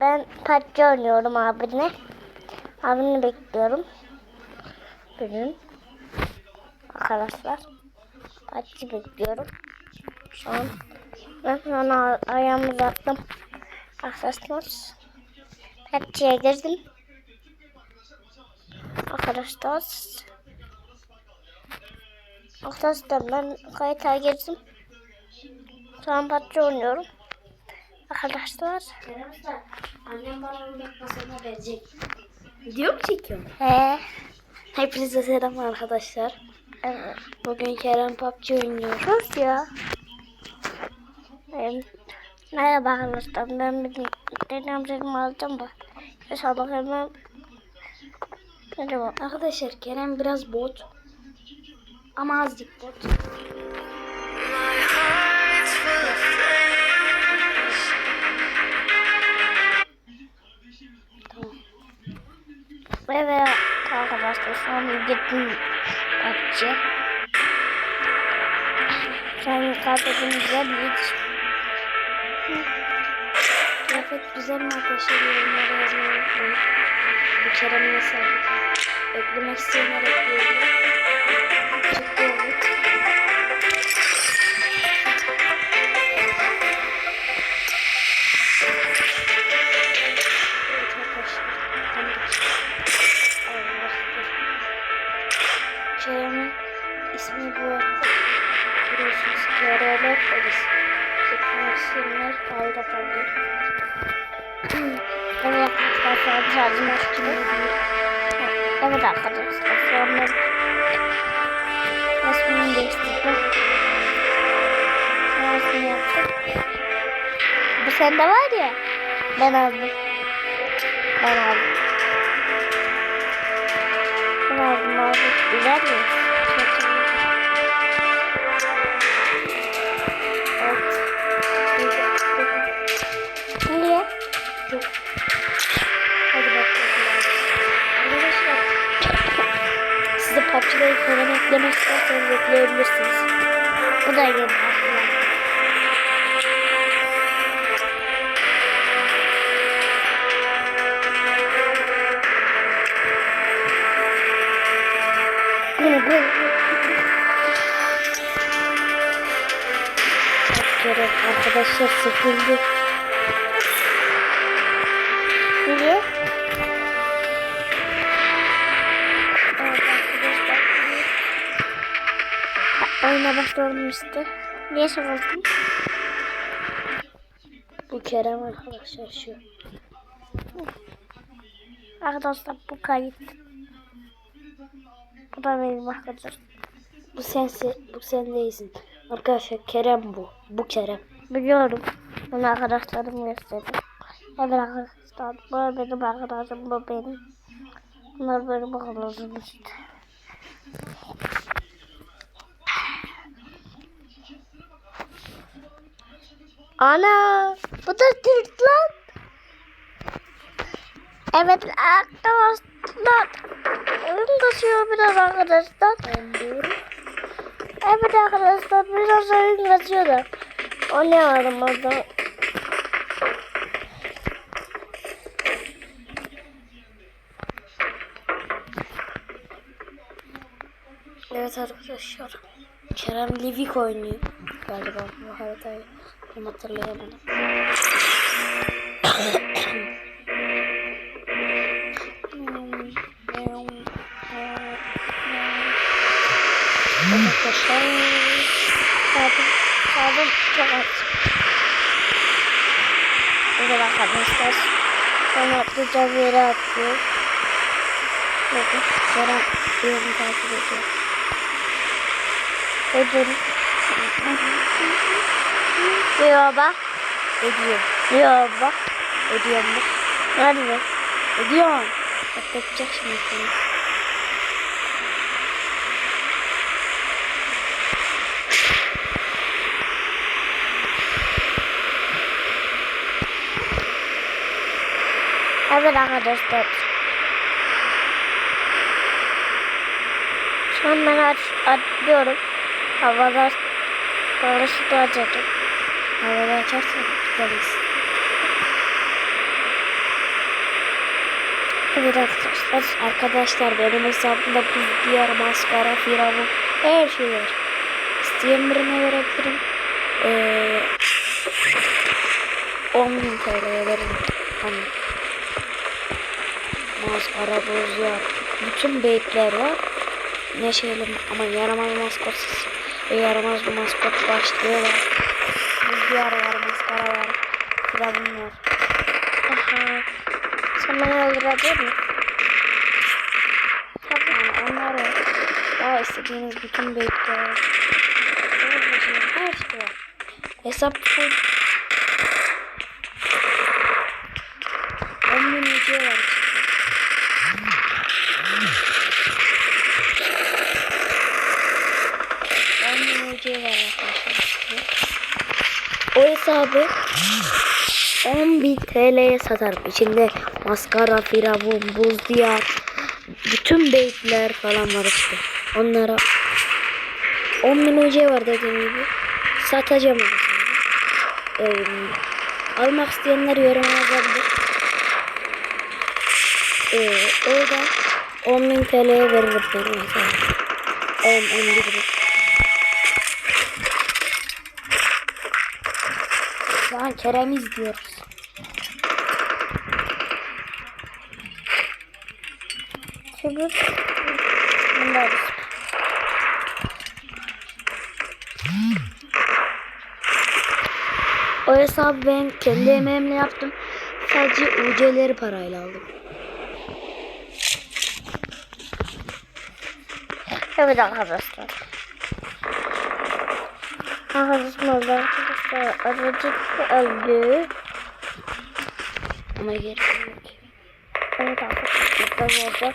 Ben PUBG oynuyorum abine. Abini bekliyorum. Bugün. Arkadaşlar. PUBG bekliyorum. Şu an. Ben sonra ayağımı uzattım. Arkadaşlar. PUBG'ye girdim. Arkadaşlar. Arkadaşlar ben kayıta girdim. Şu an PUBG oynuyorum. Arkadaşlar. Annem bana yemek masasına verecek. Video mu çekiyorum? He. Hepinize selam arkadaşlar. Evet. Bugün Kerem PUBG oynuyor. Sus ya. Ee, merhaba arkadaşlar. Ben bir dedemlerimi alacağım da. İnşallah hemen. Merhaba. Arkadaşlar Kerem biraz bot. Ama azıcık bot. Evet arkadaşlar. Sonra gittim bakçı. Sen kardeşim güzel bir Kıyafet güzel mi arkadaşlar? Yorumlara yazmayı unutmayın. Bu Kerem'in hesabı. Eklemek isteyenler ekleyebilir. Evet arkadaşlar. Sonra resmini değiştirdim. Resmini yaptım. Bu sende var ya. Ben aldım. Ben aldım. Ben aldım abi. Güzel mi? Falan eklemek isterseniz ekleyebilirsiniz. Bu da yeni. Arkadaşlar sıkıldı. Oyuna başlıyorum işte. Niye sıkıldın? Bu Kerem arkadaşlar şu. Arkadaşlar bu kayıt. Bu da benim arkadaşlar. Bu sensin. Bu sen değilsin. Arkadaşlar Kerem bu. Bu Kerem. Biliyorum. Bunu arkadaşlarım gösterdi. Evet arkadaşlar. Bu benim arkadaşım. Bu benim. Bunlar benim arkadaşım işte. Ana! Bu da Türk lan. Evet arkadaşlar. Oyun kasıyor biraz arkadaşlar. Evet arkadaşlar biraz oyun kasıyor da. O ne var orada? Evet arkadaşlar. Kerem Livik oynuyor. Galiba bu haritayı tam hatırlayamadım. arkadaşlar. Sabun, sabun çok az. Evet arkadaşlar. Sonra atlayacağız yere atlıyor. Bakın. Kerem yolunu takip ediyor. Ödül. Yok bak. Ediyor. Yok bak. Ediyor mu? Hadi. Ediyor. Atlatacak şimdi seni. Evet arkadaşlar. Şu an ben at, atlıyorum. Havada paraşütü açacağım. Havada açarsan gideriz. Evet arkadaşlar. Arkadaşlar benim hesabımda buz diyar, maskara, firavun her şey var. İsteyen birine verebilirim. Ee, 10 bin TL'ye veririm. Hani maskara, buz. Bütün beyitler var. Neşeli ama yaramaz maskotsuz. Yaramaz bir maskot başlığı. Diyar var, maskara var. Firavun var. Aha. Sen beni öldürecek misin? Yani onlar var. Daha istediğiniz bütün beyitler. Her şey var. Hesap full. 10 bin ücret var. On bin ücret var arkadaşlar. O hesabı 10.000 TL'ye satarım. İçinde maskara, firavun, buz diyar, bütün beyitler falan var işte. Onlara 10 bin UC var dediğim gibi. Satacağım. Ee, almak isteyenler yoruma yazabilir. Ee, orada 10 bin TL'ye veririm ben mesela. 10, 11 bin. Şu an Kerem izliyoruz. Çünkü bunlar O hesabı ben kendi emeğimle yaptım. Sadece UC'leri parayla aldım. Evet arkadaşlar. Arkadaşım oldu arkadaşlar. Aracık öldü. Ama geri yok. Evet arkadaşlar. oldu.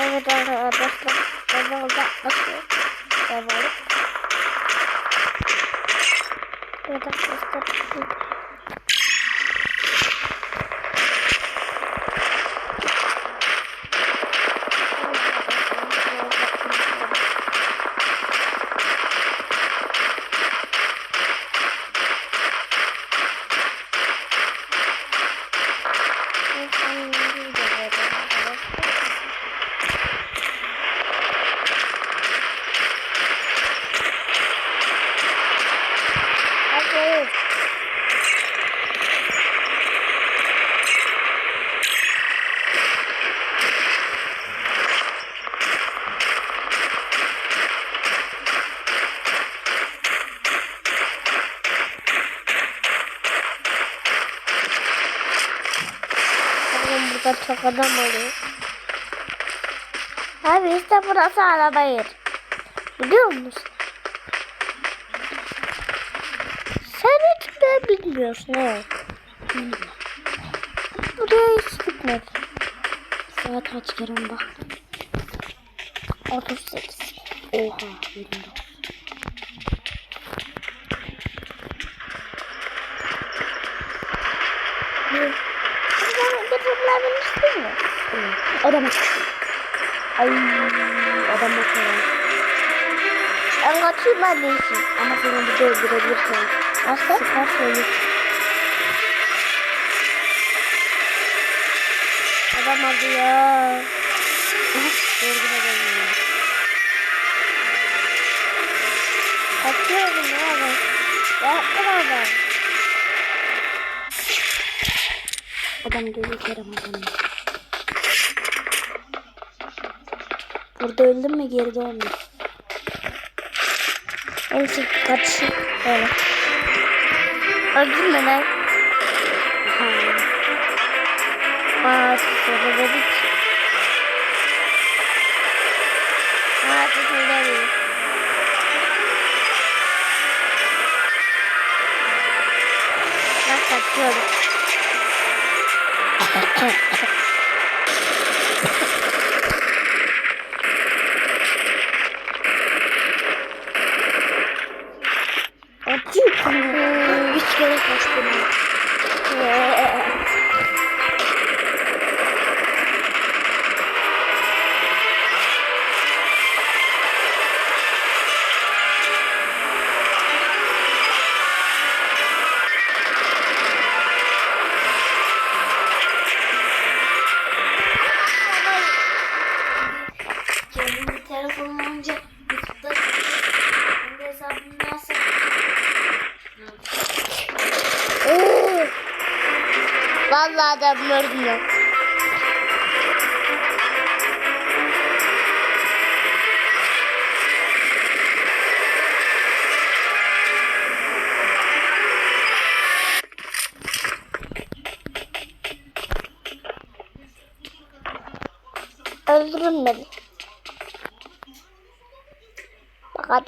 Evet arkadaşlar. Devolda atıyor. Devolu. Evet arkadaşlar. Hadi. Oğlum burada çok adam oluyor. Abi işte burası araba yeri. Biliyor musun? Sen hiç de bilmiyorsun evet. Buraya hiç gitmedim. Saat kaç Kerem bak. 38. Oha 29. Sen getirebilirsin mi? Adam Ay adam bakıyor. Ben kaçayım ben de işim. Ama seni bir de öldürebilirsen. Nasıl? Sıkar söylüyor. Adam alıyor. Sorguna gelmiyor. Kaçıyorum ya ben. Yaptım adam. Adam geliyor Kerem. Burada öldün mü geri. En için kaçışım böyle. Öldün mü lan? Aa sonra dedik. Aa sesini veriyor. Ben kaçıyorum. Açıyorum. Üç kere kaçtım.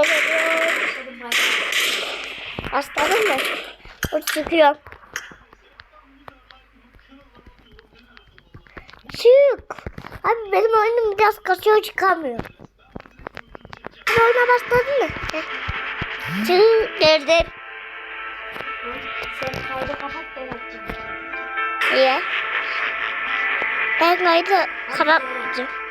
Ateş ediyor. Aslanım mı? Dur çıkıyor. Çık. Abi benim oyunum biraz kasıyor çıkamıyor. Hadi oyuna başladın mı? Heh. Çık girdim. Sen kaydı kapat ben açacağım. Niye? Ben kaydı kapatmayacağım.